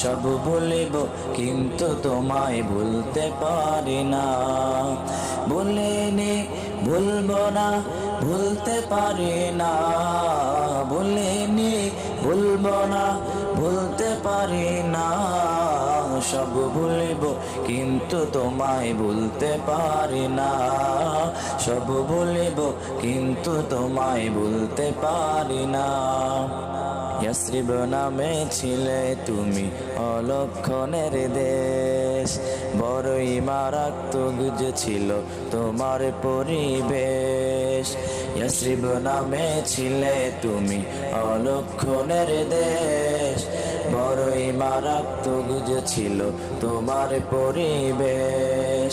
সব বলিব, কিন্তু তোমায় ভুলতে পারি না। বলিনি ভুলব না ভুলতে পারি না। বলিনি ভুলবো না ভুলতে পারি না, সব ভুলিব, কিন্তু তোমায় ভুলতে পারি না। সব ভুলিব, কিন্তু তোমায় ভুলতে পারি না। ইয়াসরিব নামে ছিলে তুমি অলক্ষণের দেশ। বড়ই মারাত্মক যে ছিল তোমার পরিবেশ। ইয়াসরিব নামে ছিলে তুমি অলক্ষণের দেশ। বড়ই মারাত্মক যে ছিল তোমার পরিবেশ।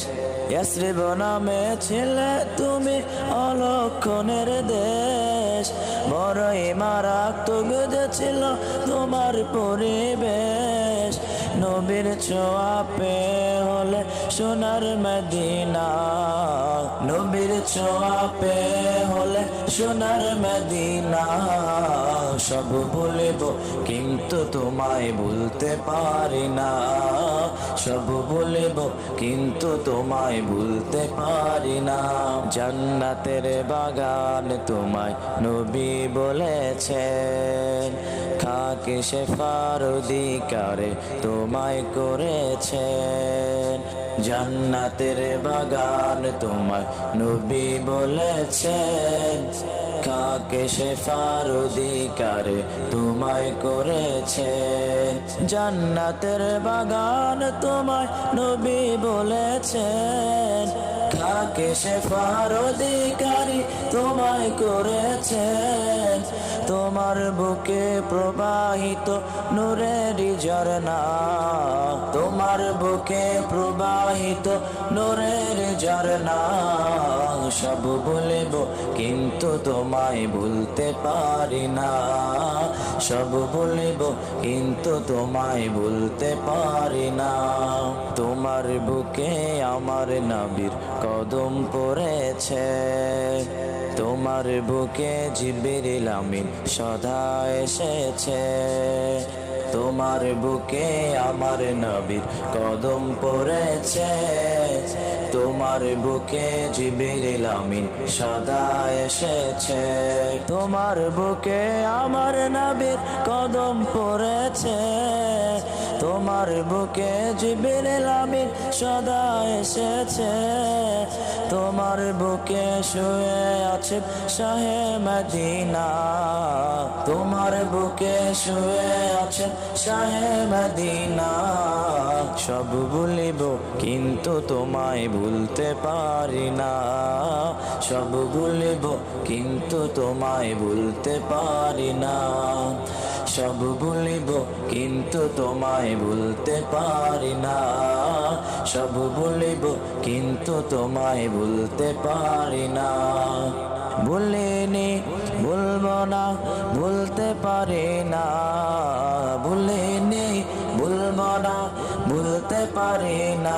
ইয়াসরিব নামে ছিলে তুমি অলক্ষণের দেশ। বড়ই মারাত্মক যে ছিল তোমার পরিবেশ। নবীর ছোঁয়া পে হলে সোনার মদিনা। নবীর ছোঁয়া পে হলে সোনার মদিনা। সব বলিব, কিন্তু তোমায় ভুলতে পারি না। সব বলিব, কিন্তু তোমায় ভুলতে পারি না। জান্নাতের বাগান তোমায় নবী বলেছেন খাকে সে অধিকারে তোমায় করেছেন। জান্নাতের বাগান তোমায় নবী বলেছেন। কাকে সে অধিকারে তোমায় করেছে জান্নাতের বাগান তোমায় নবী বলেছেন। কাকে সে অধিকারী তোমায় করেছেন। তোমার বুকে প্রবাহিত নূরের ঝরনা তোমার বুকে প্রবাহিত নূরের ঝরনা সব বলিব, কিন্তু তোমায় ভুলতে পারি না। সব বলিব, কিন্তু তোমায় ভুলতে পারি না। তোমার বুকে আমার নাবির কদম পড়েছে। তোমার বুকে জিবির আমিন সদা এসেছে। তোমার বুকে আমার নবীর কদম পড়েছে। তোমার বুকে জিবির আমিন। সদা এসেছে, তোমার বুকে আমার নাবির কদম পড়েছে। তোমার বুকে জিবির আমিন সদা এসেছে। তোমার বুকে শুয়ে আছে শাহে মদিনা। তোমার বুকে শুয়ে আছে শাহে মদিনা। সব ভুলিব, কিন্তু তোমায় ভুলতে পারি না। সব ভুলিব, কিন্তু তোমায় ভুলতে পারি না। সব ভুলিব, কিন্তু তোমায় ভুলতে পারি না। সব ভুলিব, কিন্তু তোমায় ভুলতে পারি না। ভুলিনি ভুলব না, ভুলতে পারি না। ভুলিনি ভুলব না, ভুলতে পারি না।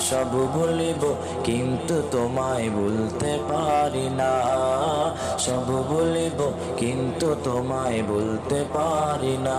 সব ভুলিব, কিন্তু তোমায় ভুলতে পারি না। সব ভুলিব, কিন্তু তোমায় ভুলতে পারি না।